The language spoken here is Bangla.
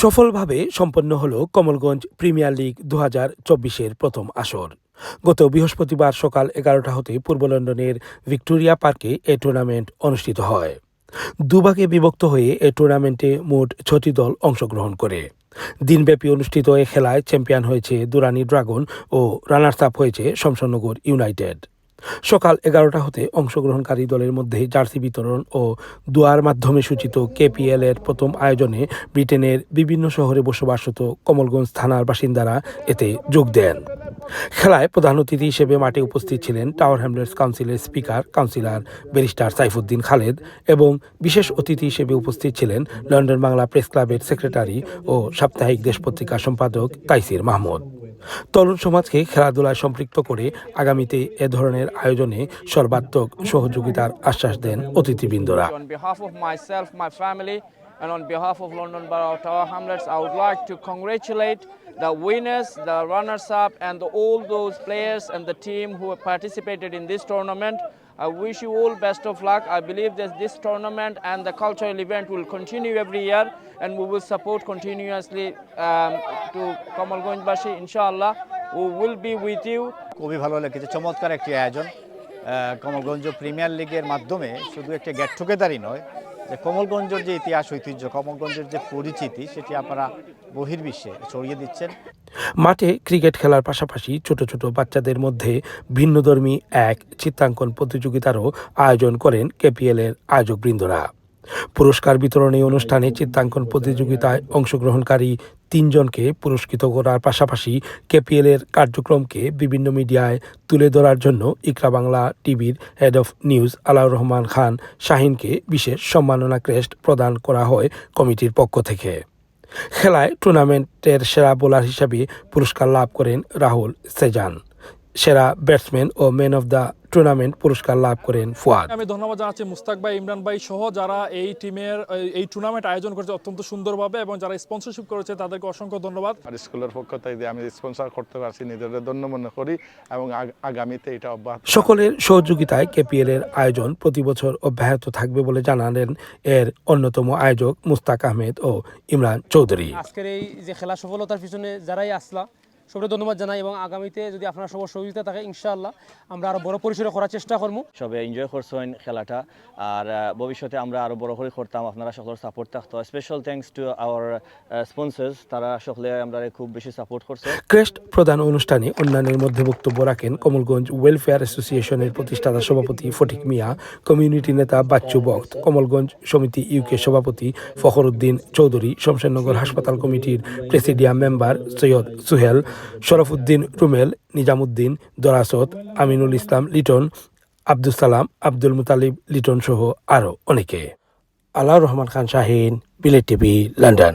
সফলভাবে সম্পন্ন হল কমলগঞ্জ প্রিমিয়ার লিগ দু হাজার চব্বিশের প্রথম আসর। গত বৃহস্পতিবার সকাল এগারোটা হতে পূর্ব লন্ডনের ভিক্টোরিয়া পার্কে এ টুর্নামেন্ট অনুষ্ঠিত হয়। দুভাগে বিভক্ত হয়ে এ টুর্নামেন্টে মোট ছটি দল অংশগ্রহণ করে। দিনব্যাপী অনুষ্ঠিত এ খেলায় চ্যাম্পিয়ন হয়েছে দুরানি ড্রাগন ও রানার্স আপ হয়েছে শমশানগর ইউনাইটেড। সকাল এগারোটা হতে অংশগ্রহণকারী দলের মধ্যে জার্সি বিতরণ ও দুয়ার মাধ্যমে সূচিত কেপিএল এর প্রথম আয়োজনে ব্রিটেনের বিভিন্ন শহরে বসবাসরত কমলগঞ্জ থানার বাসিন্দারা এতে যোগ দেন। খেলায় প্রধান অতিথি হিসেবে মাঠে উপস্থিত ছিলেন টাওয়ার হ্যামলেটস কাউন্সিলের speaker, councillor barrister Saifuddin Khaled এবং বিশেষ অতিথি হিসেবে উপস্থিত ছিলেন লন্ডন বাংলা প্রেস ক্লাবের সেক্রেটারি ও সাপ্তাহিক দেশ পত্রিকা সম্পাদক তাইসির মাহমুদ। তরুণ সমাজকে খেলাধুলায় সম্পৃক্ত করে আগামীতে এ ধরনের আয়োজনে সর্বাত্মক সহযোগিতার আশ্বাস দেন অতিথিবৃন্দরা। Of and on behalf of London Borough Tower Hamlets, I would like to congratulate the winners, the runners-up, and all those players and the team who have participated in this tournament. I wish you all best of luck. I believe that this tournament and the cultural event will continue every year, and we will support continuously um, to Kamalganjbashi, inshallah. We will be with you. খুবই ভালো লেগেছে চমৎকার একটি আয়োজন কমলগঞ্জ প্রিমিয়ার লিগের মাধ্যমে শুধু একটি গেট টুগেদারই নয় যে কমলগঞ্জের যে ইতিহাস, ঐতিহ্য, কমলগঞ্জের যে পরিচিতি, সেটি আপনারা বহির্বিশ্বে ছড়িয়ে দিচ্ছেন। মাঠে ক্রিকেট খেলার পাশাপাশি ছোট ছোট বাচ্চাদের মধ্যে ভিন্নধর্মী এক চিত্রাঙ্কন প্রতিযোগিতারও আয়োজন করেন কেপিএল এর আয়োজকবৃন্দরা। পুরস্কার বিতরণী অনুষ্ঠানে চিত্রাঙ্কন প্রতিযোগিতায় অংশগ্রহণকারী তিনজনকে পুরস্কৃত করার পাশাপাশি কেপিএল এর কার্যক্রমকে বিভিন্ন মিডিয়ায় তুলে ধরার জন্য ইকরা বাংলা টিভির head of news Alaur Rahman Khan শাহিনকে বিশেষ সম্মাননা ক্রেস্ট প্রদান করা হয় কমিটির পক্ষ থেকে। খেলায় টুর্নামেন্টের সেরা বোলার হিসাবে পুরস্কার লাভ করেন রাহুল সেজান। সেরা ব্যাটসম্যান ও ম্যান অফ দ্য টুর্নামেন্ট পুরস্কার লাভ করেন ফুয়াদ। আমি ধন্যবাদ জানাচ্ছি মুস্তাক ভাই ইমরান ভাই সহ যারা এই টিমের এই- টুর্নামেন্ট আয়োজন করেছে অত্যন্ত সুন্দরভাবে এবং যারা স্পন্সরশিপ করেছে তাদেরকে অসংখ্য ধন্যবাদ। আর স্কুলের পক্ষ থেকে আমি স্পন্সর করতে পারছি নিজেদের ধন্য মনে করি এবং আগামীতে এটা অব্যাহত সকলের সহযোগিতায় কেপিএল এর আয়োজন প্রতি বছর অব্যাহত থাকবে বলে জানালেন এর অন্যতম আয়োজক মুস্তাক আহমেদ ও ইমরান চৌধুরী। আজকের এই যে খেলা সফলতার পিছনে যারাই আসলা সবাই ধন্যবাদ জানাই এবং আগামীতে যদি আপনার সবার সহযোগিতা থাকে ইনশাআল্লাহ আমরা আরও বড় পরিসরে করার চেষ্টা করব। সবে এনজয় করছেন খেলাটা। আর ভবিষ্যতে আমরা আরও বড় করে করতাম আপনারা সকলের সাপোর্ট থাকতো। Special thanks to our sponsors তারা সকলে আমরা খুব বেশি সাপোর্ট করছে। ক্রেস্ট প্রধান অনুষ্ঠানে অন্যান্যের মধ্যে বক্তব্য রাখেন কমলগঞ্জ ওয়েলফেয়ার অ্যাসোসিয়েশনের প্রতিষ্ঠাতা সভাপতি ফটিক মিয়া কমিউনিটি নেতা বাচ্চু বক্ত কমলগঞ্জ সমিতি ইউকে সভাপতি ফখরুদ্দিন চৌধুরী শমশেরনগর হাসপাতাল কমিটির প্রেসিডিয়াম মেম্বার সৈয়দ সুহেল শরফুদ্দিন রুমেল, নিজামুদ্দিন, দরাসত, আমিনুল ইসলাম লিটন আব্দুল সালাম, আব্দুল মুতালিব লিটন সহ আরও অনেকে। Allah Rahman Khan Shahin, Bilet TV, London.